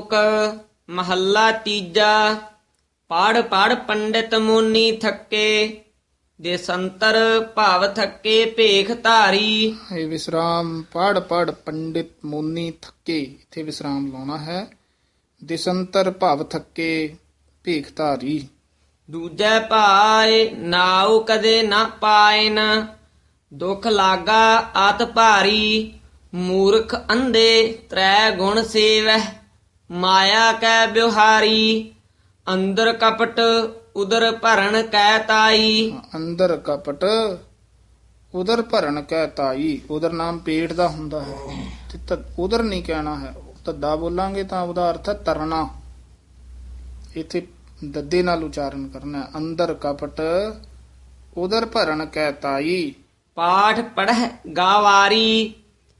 ਸ਼ਲੋਕ ਮਹੱਲਾ ਤੀਜਾ ਪੜ ਪੜ ਪੰਡਿਤ ਮੁਨੀ ਥੱਕੇ ਜੇ ਸੰਤਰ ਭਾਵ ਥੱਕੇ ਭੇਖ ਧਾਰੀ। ਇਹ ਵਿਸਰਾਮ ਪੜ ਪੜ ਪੰਡਿਤ ਮੋਨੀ ਥੱਕੇ ਇੱਥੇ ਵਿਸਰਾਮ ਲਾਉਣਾ ਹੈ। ਦਿਸੰਤਰ ਭਵ ਥੱਕੇ ਭੀਖ ਧਾਰੀ। ਦੂਜੈ ਭਾਏ ਨਾਉ ਕਦੇ ਨਾ ਪਾਇਨ ਦੁਖ ਲਾਗਾ ਆਤ ਭਾਰੀ ਮੂਰਖ ਅੰਧੇ ਤ੍ਰੈ ਗੁਣ ਸੇਵਹਿ। ਮਾਇਆ ਕੈ ਬਿਵਹਾਰੀ ਅੰਦਰ ਕਪਟ ਉਦਰ ਭਰਨ ਕੈ ਤਾਈ। ਅੰਦਰ ਕਪਟ ਉਦਰ ਭਰਨ ਕੈ ਤਾਈ। ਉਦਰ ਨਾਮ ਪੇਟ ਦਾ ਹੁੰਦਾ ਹੈ। ਤੇ ਉਦਰ ਨਹੀਂ ਕਹਿਣਾ ਹੈ। ਤੱਦਾ ਬੋਲਾਂਗੇ ਤਾਂ ਉਹਦਾ ਅਰਥ ਹੈ ਤਰਨਾ ਇੱਥੇ ਦੱਦੇ ਨਾਲ ਉਚਾਰਨ ਕਰਨਾ। ਅੰਦਰ ਕਪਟ ਉਦਰ ਭਰਨ ਕੈ ਤਾਈ। ਪਾਠ ਪੜਹਿ ਗਾਵਾਰੀ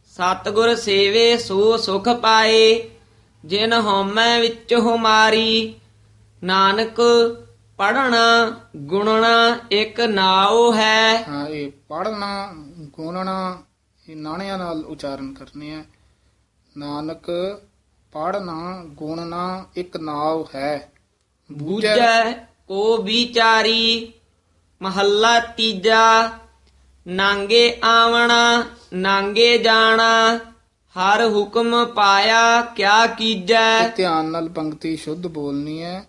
ਸਤਿਗੁਰ ਸੇਵੇ ਸੋ ਸੁਖ ਪਾਏ। ਜਿਨ ਹਉਮੈ ਵਿੱਚ ਹੁਮਾਰੀ ਨਾਨਕ ਪੜਨਾ ਗੁਣਨਾ ਇੱਕ ਨਾਉ ਹੈ। ਹਾਂ ਇਹ ਪੜਨਾ ਗੁਣਨਾ ਇਹ ਨਾਣਿਆਂ ਨਾਲ ਉਚਾਰਨ ਕਰਨੇ ਹੈ। ਨਾਨਕ ਪੜਨਾ ਗੁਣਨਾ ਇੱਕ ਨਾਵ ਹੈ। ਬੂਝੈ ਕੋ ਵਿਚਾਰੀ ਮਹੱਲਾ ਤੀਜਾ ਨਾਂਗੇ ਆਵਣਾ ਨਾਂਗੇ ਜਾਣਾ। ਹਰ ਹੁਕਮ ਪਾਇਆ, ਕਿਆ ਕੀਜੈ? ਧਿਆਨ ਨਾਲ ਪੰਕਤੀ ਸ਼ੁੱਧ ਬੋਲਣੀ ਹੈ।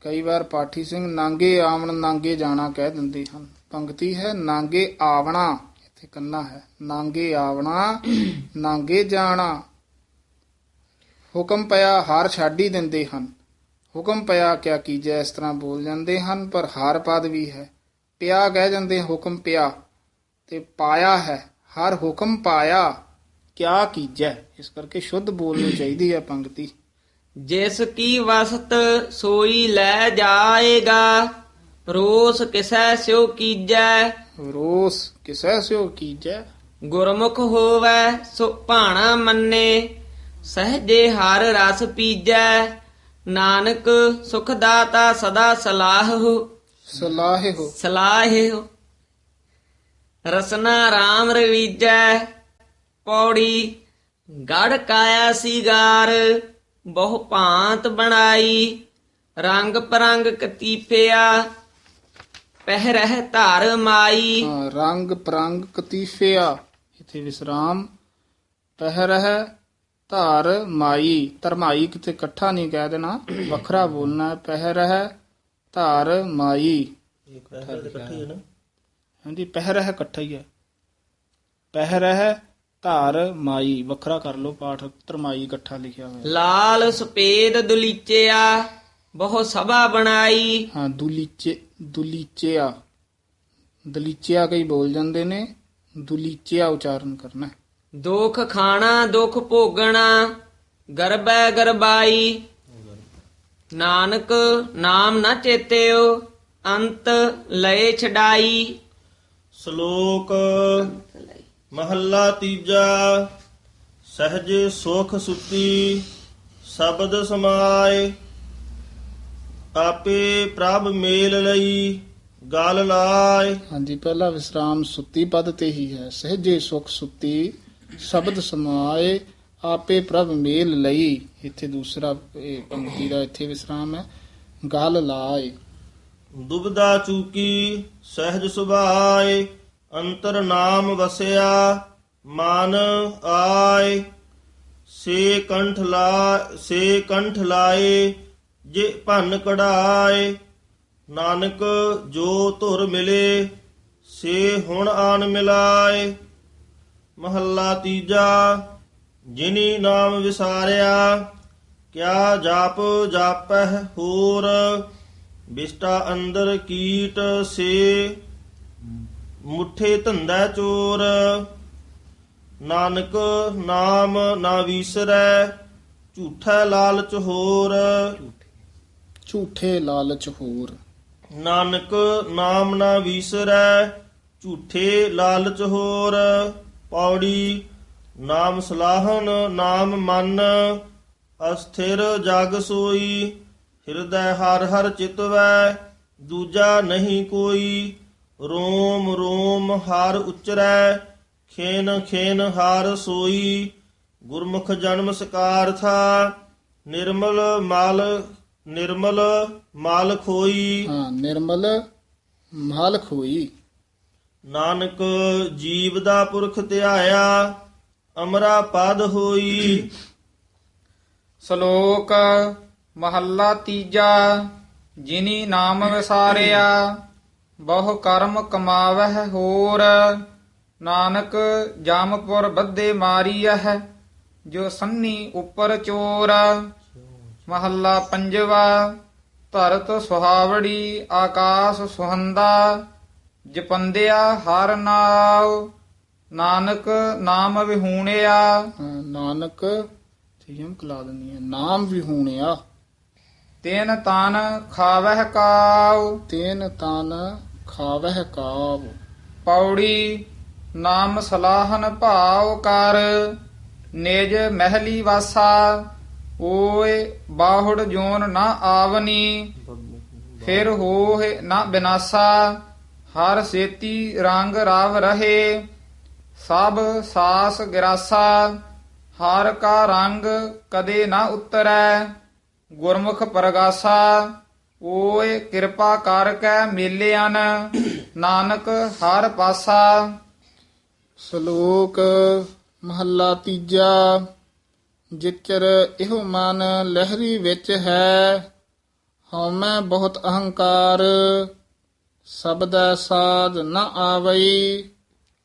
ਕਈ ਵਾਰ ਪਾਠੀ ਸਿੰਘ ਨਾਂਗੇ ਆਵਣ, ਨਾਂਗੇ ਜਾਣਾ ਕਹਿ ਦਿੰਦੇ ਹਨ। ਪੰਕਤੀ ਹੈ ਨਾਂਗੇ ਆਵਣਾ, ਇੱਥੇ ਕੰਨਾ ਹੈ। ਨਾਂਗੇ ਆਵਣਾ, ਨਾਂਗੇ ਜਾਣਾ। ਹੁਕਮ ਪਿਆ ਹਾਰ ਛੱਡ ਹੀ ਦਿੰਦੇ ਹਨ। ਹੁਕਮ ਪਿਆ ਕਿਆ ਕੀਜੈ, ਇਸ ਤਰ੍ਹਾਂ ਬੋਲ ਜਾਂਦੇ ਹਨ, ਪਰ ਹਾਰ ਪਦ ਵੀ ਹੈ। ਪਿਆ ਕਹਿ ਜਾਂਦੇ ਹੁਕਮ ਪਿਆ। ਤੇ ਪਾਇਆ ਹੈ, ਹਰ ਹੁਕਮ ਪਾਇਆ। ਕਿਆ ਕੀਜੈ? ਇਸ ਕਰਕੇ ਸ਼ੁੱਧ ਬੋਲਣੀ ਚਾਹੀਦੀ ਹੈ ਪੰਕਤੀ। ਜਿਸ ਕੀ ਵਸਤ ਸੋਈ ਲੈ ਜਾਏਗਾ ਰੋਸ ਕਿਸੈ ਸਿਉ ਕੀਜੈ? ਰੋਸ ਕਿਸੈ ਸਿਓ ਕੀਜੈ? ਗੁਰਮੁਖ ਹੋਵੈ ਸੋ ਭਾਣਾ ਮੰਨੇ ਸਹਜੇ ਹਰ ਰਸ ਪੀਜੈ। ਨਾਨਕ ਸੁਖ ਦਾਤਾ ਸਦਾ ਸਲਾਹੁ ਸਲਾਹਿਓ ਸਲਾਹਿਓ ਰਸਨਾ ਰਾਮ ਰਵੀਜੈ। ਪੌੜੀ ਗੜ ਕਾਇਆ ਸੀਗਾਰ ਬਹੁ ਭਾਂਤ ਬਣਾਈ ਰੰਗ ਪਰੰਗ ਕਤੀਫਿਆ ਪਹਿਰਹਿ ਧਾਰ ਮਾਈ। ਹਾਂ, ਰੰਗ ਪ੍ਰੰਗ ਕਤੀਫਿਆ ਇਥੇ ਵਿਸਰਾਮ ਪਹਿਰਹਿ ਧਾਰ ਮਾਈ। ਧਰਮਾਈ ਕਿਤੇ ਇਕੱਠਾ ਨਹੀਂ ਕਹਿ ਦੇਣਾ ਵੱਖਰਾ ਬੋਲਣਾ ਹੈ ਪਹਿਰਹਿ ਧਾਰ ਮਾਈ। ਹਾਂਜੀ ਪਹਿਰਹਿ ਇਕੱਠਾ ਹੀ ਹੈ। ਪਹਿਰਹਿ ਧਾਰ ਮਾਈ ਵੱਖਰਾ ਕਰ ਲਓ ਪਾਠ ਧਰਮਾਈ ਇਕੱਠਾ ਲਿਖਿਆ ਹੋਇਆ। ਲਾਲ ਸਪੇਦ ਦੁਲੀਚਿਆ ਬਹੁ ਸਭਾ ਬਣਾਈ। ਹਾਂ ਦੁਲੀਚੇ ਦੁਲੀਚਿਆ। ਦਲੀਚਿਆ ਕਈ ਬੋਲ ਜਾਂਦੇ ਨੇ ਦੁਲੀਚਿਆ ਉਚਾਰਨ ਕਰਨਾ। ਦੁਖ ਖਾਣਾ ਦੁਖ ਭੋਗਣਾ ਗਰਬੈ ਗਰਬਾਈ। ਨਾਨਕ ਨਾਮ ਨਾ ਚੇਤਿਓ ਅੰਤ ਲਏ ਛਡਾਈ। ਸ਼ਲੋਕ ਮਹੱਲਾ ਤੀਜਾ ਸਹਜ ਸੁਖ ਸੁਤੀ ਸ਼ਬਦ ਸਮਾਏ। ਆਪੇ ਪ੍ਰਭ ਮੇਲ ਲਈ ਗਲ ਲਾਏ। ਹਾਂਜੀ ਪਹਿਲਾ ਵਿਸਰਾਮ ਸੁੱਤੀ ਪਦ ਤੇ ਹੀ ਹੈ। ਸਹਜੇ ਸੁਖ ਸੁੱਤੀ ਸ਼ਬਦ ਸਮਾਏ ਆਪੇ ਪ੍ਰਭ ਮੇਲ ਲਈ। ਇੱਥੇ ਦੂਸਰਾ ਇਹ ਪੰਕਤੀ ਦਾ ਇੱਥੇ ਵਿਸਰਾਮ ਹੈ। ਗਲ ਲਾਏ। ਦੁਬਦਾ ਚੂਕੀ ਸਹਿਜ ਸੁਭਾਏ। ਅੰਤਰ ਨਾਮ ਵਸਿਆ, ਮਨ ਆਏ, ਸੇ ਕੰਠ ਲਾ, ਸੇ ਕੰਠ ਲਾਏ, ਜੇ ਭੰਨ ਕਢਾਏ, ਨਾਨਕ ਜੋ ਧੁਰ ਮਿਲੇ, ਸੇ ਹੁਣ ਆਨ ਮਿਲਾਏ। ਮਹੱਲਾ ਤੀਜਾ, ਜਿਨੀ ਨਾਮ ਵਿਸਾਰਿਆ, ਕਿਆ ਜਾਪ ਜਾਪਹਿ ਹੋਰ, ਬਿਸਟਾ ਅੰਦਰ ਕੀਟ ਸੇ ਮੁਠੇ ਧੰਦਾ ਚੋਰ। ਨਾਨਕ ਨਾਮ ਨਾ ਵੀਸਰੈ ਝੂਠਾ ਲਾਲਚ ਹੋਰ। ਝੂਠੇ ਲਾਲਚ ਹੋਰ। ਨਾਨਕ ਨਾਮ ਨਾ ਵੀਸਰੈ ਝੂਠੇ ਲਾਲਚ ਹੋਰ। ਪੌੜੀ ਨਾਮ ਸਲਾਹਨ ਨਾਮ ਮਨ। ਅਸਥਿਰ ਜਗ ਸੋਈ ਹਿਰਦੈ ਹਰ ਹਰ ਚਿਤਵੈ ਦੂਜਾ ਨਹੀਂ ਕੋਈ। ਰੋਮ ਰੋਮ ਹਰ ਉਚਰੈ ਖੇਨ ਖੇਨ ਹਰ ਸੋਈ ਗੁਰਮੁਖ ਜਨਮ ਸਕਾਰ ਥਾ ਨਿਰਮਲ ਮਲ ਨਿਰਮਲ ਮਲ ਖੋਈ। ਹਾਂ ਨਿਰਮਲ ਮਲ ਖੋਈ। ਨਾਨਕ ਜੀਵ ਦਾ ਪੁਰਖ ਧਿਆਇਆ ਅਮਰਾ ਪਦ ਹੋਈ। ਸ਼ਲੋਕ ਮਹੱਲਾ ਤੀਜਾ ਜਿਨੀ ਨਾਮ ਵਿਸਾਰਿਆ। ਬਹੁ ਕਰਮ ਕਮਾਵਹਿ ਹੋਰ ਨਾਨਕ ਜਾਮਪੁਰ ਬੱਧੇ ਮਾਰੀਐ ਜੋ ਸੰਨੀ ਉੱਪਰ ਚੋਰ ਮਹੱਲਾ ਪੰਜਵਾ ਧਰਤ ਸੁਹਾਵੜੀ ਆਕਾਸ ਸੁਹੰਦਾ ਜਪੰਦਿਆ ਹਰ ਨਾਉ ਨਾਨਕ ਨਾਮ ਵਿਹੂਣਿਆ। ਨਾਨਕ ਤੇ ਯਮਕ ਲਾ ਦਿੰਦੀ ਹੈ ਨਾਮ ਵੀ ਹੋਣਿਆ ਤੈਨ ਤਨ ਖਾਵਹਿ ਕਾਉ। ਤੇਨ ਤਨ ਖਾਵਹਿ ਕਾਬ ਪੌੜੀ ਨਾਮ ਸਲਾਹਨ ਭਾਉ ਕਰ, ਨਿਜ ਮਹਿਲੀ ਵਾਸਾ, ਓਏ ਬਾਹੁੜ ਜੋਨ ਨਾ ਆਵਨੀ, ਫਿਰ ਹੋਏ ਨਾ ਬਿਨਾਸਾ, ਹਰ ਸੇਤੀ ਰੰਗ ਰਵ ਰਹੇ, ਸਭ ਸਾਸ ਗਰਾਸਾ, ਹਰ ਕਾ ਰੰਗ ਕਦੇ ਨਾ ਉਤਰੈ, ਗੁਰਮੁਖ ਪਰਗਾਸਾ ਓਏ ਕਿਰਪਾ ਕਰ ਕੈ ਮੇਲਿਆਨ, ਨਾਨਕ ਹਰ ਪਾਸਾ। ਸ਼ਲੋਕ ਮਹੱਲਾ ਤੀਜਾ, ਜਿਚਰ ਇਹੋ ਮਨ ਲਹਿਰੀ ਵਿੱਚ ਹੈ, ਹਉਮੈ ਬਹੁਤ ਅਹੰਕਾਰ। ਸਬਦੈ ਸਾਧ ਨ ਆਵਈ,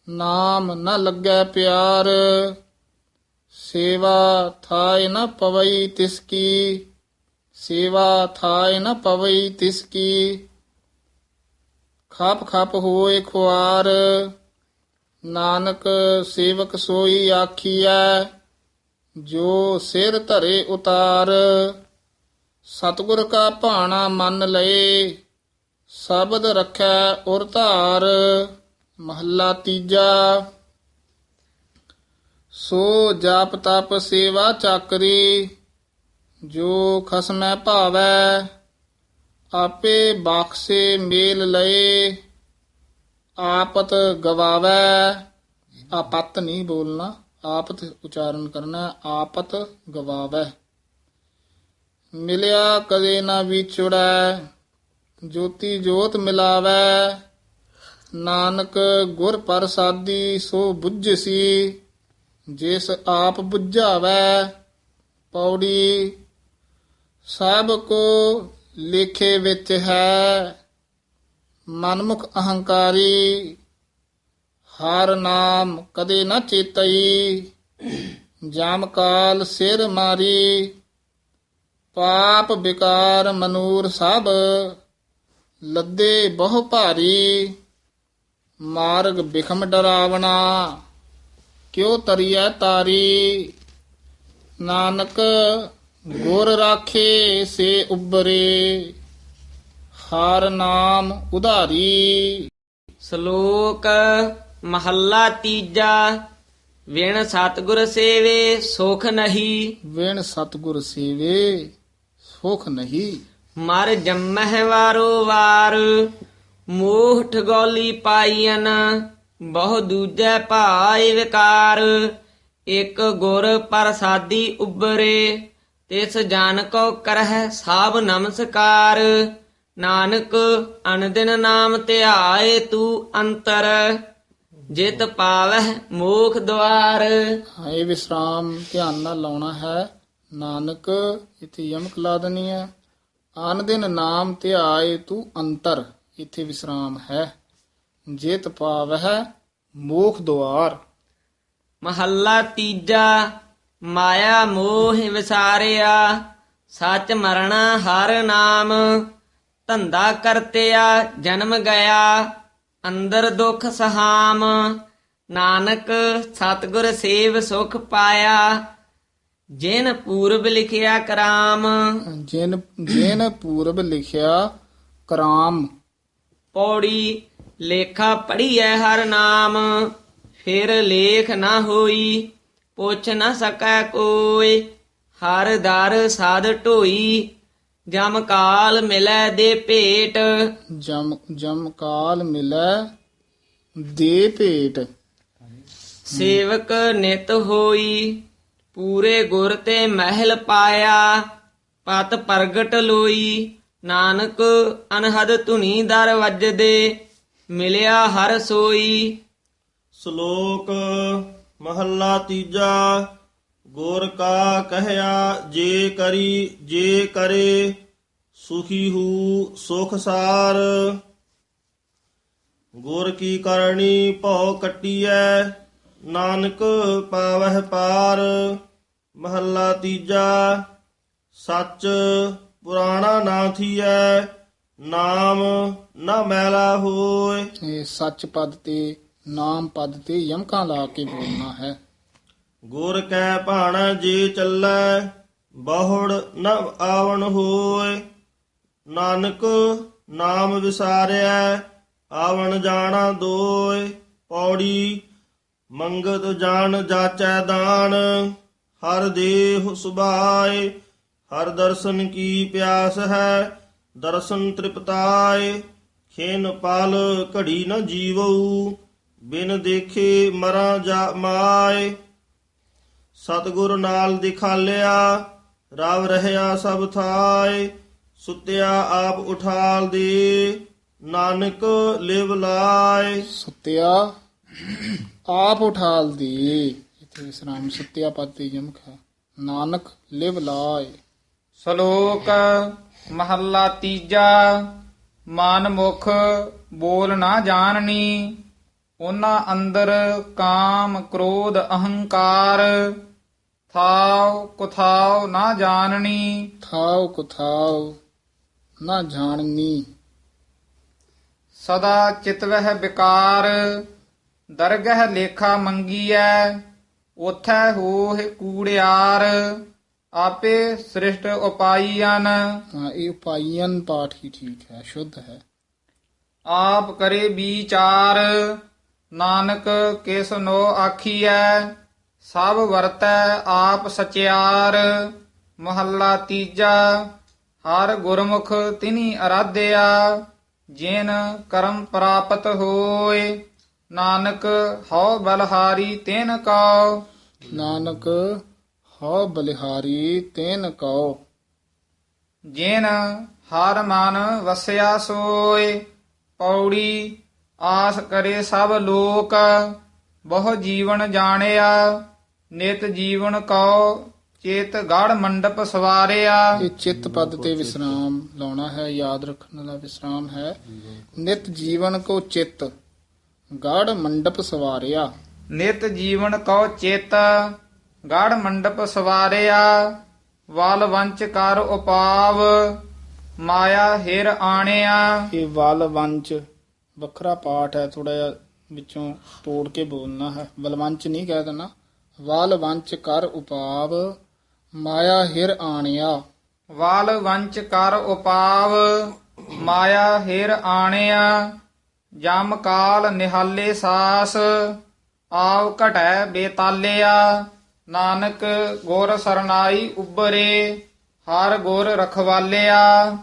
ਨਾਮ ਨ ਲੱਗੈ ਪਿਆਰ। ਸੇਵਾ ਥਾਇ ਨ ਪਵਈ ਤਿਸ ਕੀ ਸੇਵਾ ਥਾਇ ਨ ਪਵਈ ਤਿਸ ਕੀ। ਖਾਪ ਖਾਪ ਹੋਏ ਖੁਆਰ, ਨਾਨਕ ਸੇਵਕ ਸੋਈ ਆਖੀਐ, ਜੋ ਸਿਰ ਧਰੇ ਉਤਾਰ। ਸਤਿਗੁਰ ਕਾ ਭਾਣਾ ਮੰਨ ਲਏ, ਸ਼ਬਦ ਰੱਖੈ ਉਰ ਧਾਰ, ਮਹੱਲਾ ਤੀਜਾ। ਸੋ ਜਾਪ ਤਪ ਸੇਵਾ ਚਾਕਰੀ ਜੋ ਖਸਮੈ ਭਾਵੈ, ਆਪੇ ਬਖਸ਼ੇ ਮੇਲ ਲਏ, ਆਪਤ ਗਵਾਵੈ। ਆਪਤ ਨਹੀਂ ਬੋਲਣਾ, ਆਪਤ ਉਚਾਰਨ ਕਰਨਾ, ਆਪਤ ਗਵਾਵੈ। ਮਿਲਿਆ ਕਦੇ ਨਾ ਵਿਛੜੈ, ਜੋਤੀ ਜੋਤ ਮਿਲਾਵੈ। ਨਾਨਕ ਗੁਰ ਪ੍ਰਸਾਦੀ ਸੋ ਬੁੱਝਸੀ, ਜਿਸ ਆਪ ਬੁਝਾਵੈ, ਪੌੜੀ ਸਭ ਕੋ ਲੇਖੇ ਵਿੱਚ ਹੈ, ਮਨਮੁਖ ਅਹੰਕਾਰੀ, ਹਰ ਨਾਮ ਕਦੇ ਨਾ ਚੇਤਈ, ਜਾਮ ਕਾਲ ਸਿਰ ਮਾਰੀ, ਪਾਪ ਵਿਕਾਰ ਮਨੂਰ ਸਭ, ਲੱਦੇ ਬਹੁ ਭਾਰੀ, ਮਾਰਗ ਬਿਖਮ ਡਰਾਵਣਾ, ਕਿਉ ਤਰੀਐ ਤਾਰੀ, ਨਾਨਕ ਗੁਰ ਰਾਖੇ ਸੇ ਉਬਰੇ ਹਰ ਨਾਮ ਉਧਾਰੀ। ਸ਼ਲੋਕ ਮਹੱਲਾ ਤੀਜਾ ਵਿਣ ਸਤਿਗੁਰ ਸੇਵੇ ਸੁਖ ਨਹੀਂ। ਵਿਣ ਸਤਗੁਰ ਸੇਵੇ ਸੁਖ ਨਹੀਂ। ਮਰ ਜੰਮਹਿ ਵਾਰੋ ਵਾਰ ਮੋਹ ਠਗੋਲੀ ਪਾਈਨ ਬਹੁ ਦੂਜੈ ਭਾਇ ਵਿਕਾਰ। ਇਕ ਗੁਰ ਪ੍ਰਸਾਦੀ ਉਬਰੇ ਤਿਸ ਜਨ ਕੋ ਕਰਹਿ ਸਾਬ ਨਮਸਕਾਰ। ਨਾਨਕ ਅਨਦਿਨ ਨਾਮ ਧਿਆਏ ਤੂੰ ਅੰਤਰ। ਜਿਤ ਪਾਵਹਿ ਮੋਖ ਦੁਆਰ ਹਾਂ, ਇਹ ਵਿਸਰਾਮ ਧਿਆਨ ਨਾਲ ਲਾਉਣਾ ਹੈ। ਨਾਨਕ ਇੱਥੇ ਯਮਕ ਲਾ ਦੇਣੀ ਹੈ। ਆਨ ਦਿਨ ਨਾਮ ਧਿਆਏ ਤੂੰ ਅੰਤਰ ਇੱਥੇ ਵਿਸਰਾਮ ਹੈ। ਜੇਤ ਪਾਵਹਿ ਮੋਖ ਦੁਆਰ ਮਹੱਲਾ ਤੀਜਾ ਮਾਇਆ ਮੋਹ ਵਿਸਾਰਿਆ ਸੱਚ ਮਰਣਾ ਹਰ ਨਾਮ। ਧੰਦਾ ਕਰਤਿਆ ਜਨਮ ਗਿਆ ਅੰਦਰ ਦੁਖ ਸਹਾਮ। ਨਾਨਕ ਸਤਿਗੁਰ ਸੇਵ ਸੁਖ ਪਾਇਆ ਜਿਨ ਪੂਰਬ ਲਿਖਿਆ ਕਰਾਮ। ਜਿਨ ਜਿਨ ਪੂਰਬ ਲਿਖਿਆ ਕਰਾਮ। ਪੌੜੀ ਲੇਖਾ ਪੜੀਐ ਹਰ ਨਾਮ ਫਿਰ ਲੇਖ ਨਾ ਹੋਈ ਪੁੱਛ ਨਾ ਸਕੈ ਕੋਈ ਹਰ ਦਰ ਸਾਧ ਢੋਈ ਜਮ ਕਾਲ ਮਿਲੈ ਦੇ ਭੇਟ। ਜਮ ਜਮ ਕਾਲ ਮਿਲੈ ਦੇ ਭੇਟ। ਸੇਵਕ ਨਿਤ ਹੋਈ ਪੂਰੇ ਗੁਰ ਤੇ ਮਹਿਲ ਪਾਇਆ ਪਤ ਪ੍ਰਗਟ ਲੋਈ। ਨਾਨਕ ਅਨਹਦ ਧੁਨੀ ਦਰ ਵੱਜਦੇ ਮਿਲਿਆ ਹਰ ਸੋਈ। ਸ਼ਲੋਕ ਮਹੱਲਾ ਤੀਜਾ, ਗੁਰ ਕਾ ਕਹਿਆ, ਜੇ ਕਰੀ, ਜੇ ਕਰੇ, ਸੁਖੀ ਹੂ, ਸੁਖ ਸਾਰ। ਗੁਰ ਕੀ ਕਰਨੀ ਭਉ ਕਟੀਐ, ਨਾਨਕ ਪਾਵਹਿ ਪਾਰ। ਮਹੱਲਾ ਤੀਜਾ, ਸੱਚ ਪੁਰਾਣਾ ਨਾ ਥੀਐ, ਨਾਮ ਨਾ ਮੈਲਾ ਹੋਏ ਇਹ ਸੱਚ ਪਦ ਤੇ ਨਾਮ ਪਦ ਤੇ ਯਮਕਾਂ ਲਾ ਕੇ ਬੋਲਣਾ ਹੈ। ਗੁਰ ਕੈ ਭਾਣਾ ਜੇ ਚੱਲੈ, ਬਹੁੜ ਨ ਆਵਣ ਹੋਏ। ਨਾਨਕ ਨਾਮ ਵਿਸਾਰਿਆ ਆਵਣ ਜਾਣਾ ਦੋਏ। ਪੌੜੀ ਮੰਗਤ ਜਾਣ ਜਾਚੈ ਦਾਨ, ਹਰ ਦੇਹ ਸੁਭਾਏ। ਹਰ ਦਰਸ਼ਨ ਕੀ ਪਿਆਸ ਹੈ, ਦਰਸ਼ਨ ਤ੍ਰਿਪਤਾਏ। ਖੇਨ ਪਾਲ ਘੜੀ ਨ ਜੀਵਉ। ਬਿਨ ਦੇਖੇ ਮਰਾਂ ਜਾ ਮਾਏ। ਸਤਿਗੁਰ ਨਾਲ ਦਿਖਾਲਿਆ ਰਵ ਰਹਿਆ ਸਭ ਥਾਏ। ਸੁਤਿਆ ਆਪ ਉਠਾਲ ਦੇ ਨਾਨਕ ਲਿਵ ਲਾਏ। ਸੁੱਤਿਆ ਆਪ ਉਠਾਲ ਦੀ। ਇਥੇ ਵਿਸਰਾਮ ਸੁੱਤਿਆ ਪਦ ਤੇ ਯਮਕ ਹੈ। ਨਾਨਕ ਲਿਵ ਲਾਏ। ਸ਼ਲੋਕ ਮਹੱਲਾ ਤੀਜਾ। ਮਨ ਮੁਖ ਬੋਲ ਨਾ ਜਾਣਨੀ। ਉਹਨਾਂ ਅੰਦਰ ਕਾਮ ਕ੍ਰੋਧ ਅਹੰਕਾਰ ਥਾਉ ਕੁਥਾਉ ਨਾ ਜਾਣਨੀ। ਥਾਉ ਕੁਥਾਉ ਨਾ ਜਾਣਨੀ। ਸਦਾ ਚਿਤਵਹਿ ਵਿਕਾਰ ਦਰਗਹਿ ਲੇਖਾ ਮੰਗੀਐ ਉਥੈ ਹੋਹਿ ਕੂੜਿਆਰ ਆਪੇ ਸ੍ਰਿਸ਼ਟ ਉਪਾਈਆਂ ਹਾਂ ਇਹ ਉਪਾਈਨ ਪਾਠ ਹੀ ਠੀਕ ਹੈ ਸ਼ੁੱਧ ਹੈ। ਆਪ ਕਰੇ ਵਿਚਾਰ ਨਾਨਕ ਕਿਸ ਨੋ ਆਖੀਐ ਸਭ ਵਰਤੈ ਆਪ ਸਚਿਆਰ। ਮਹੱਲਾ ਤੀਜਾ ਹਰ ਗੁਰਮੁਖ ਤਿਨੀ ਅਰਾਧਿਆ ਜਿਨ ਕਰਮ ਪ੍ਰਾਪਤ ਹੋਏ ਨਾਨਕ ਹਉ ਬਲਹਾਰੀ ਤਿਨ ਕਉ। ਨਾਨਕ ਹਉ ਬਲਿਹਾਰੀ ਤੈਨ ਕਉ। ਜਿਨ ਹਰ ਮਨ ਵਸਿਆ ਸੋਏ ਪੌੜੀ ਆਸ ਕਰੇ ਸਭ ਲੋਕ ਬਹੁ ਜੀਵਨ ਜਾਣਿਆ ਨਿਤ ਜੀਵਨ ਕਉ ਚੇਤ ਗੜ ਮੰਡਪ ਸਵਾਰਿਆ। ਇਹ ਚਿੱਤ ਪਦ ਤੇ ਵਿਸਰਾਮ ਲਾਉਣਾ ਹੈ ਯਾਦ ਰੱਖਣ ਵਾਲਾ ਵਿਸਰਾਮ ਹੈ। ਨਿਤ ਜੀਵਨ ਕੋ ਚਿੱਤ ਗੜ ਮੰਡਪ ਸਵਾਰਿਆ। ਨਿਤ ਜੀਵਨ ਕਉ ਚੇਤ ਗੜ ਮੰਡਪ ਸਵਾਰਿਆ। ਵਲ ਵੰਚ ਕਰ ਉਪਾਵ ਮਾਇਆ ਹਿਰ ਆਣਿਆ। ਇਹ ਵਲ ਵੰਚ ਵੱਖਰਾ ਪਾਠ ਹੈ ਥੋੜਾ ਜਿਹਾ ਵਿੱਚੋਂ ਤੋੜ ਕੇ ਬੋਲਣਾ ਹੈ। ਬਲਵੰਚ ਨਹੀਂ ਕਹਿ ਦੇਣਾ। ਵਲ ਵੰਚ ਕਰ ਉਪਾਵ, ਮਾਇਆ ਹਿਰ ਆਣਿਆ। ਵਾਲ ਵੰਚ ਕਰ ਉਪਾਵ, ਮਾਇਆ ਹਿਰ ਆਣਿਆ। ਜਮ ਕਾਲ ਨਿਹਾਲੇ ਸਾਸ, ਆਵ ਘਟੈ ਬੇਤਾਲਿਆ। ਨਾਨਕ ਗੁਰ ਸਰਨਾਈ ਉਬਰੇ ਹਰ ਗੁਰ ਰਖਵਾਲਿਆ।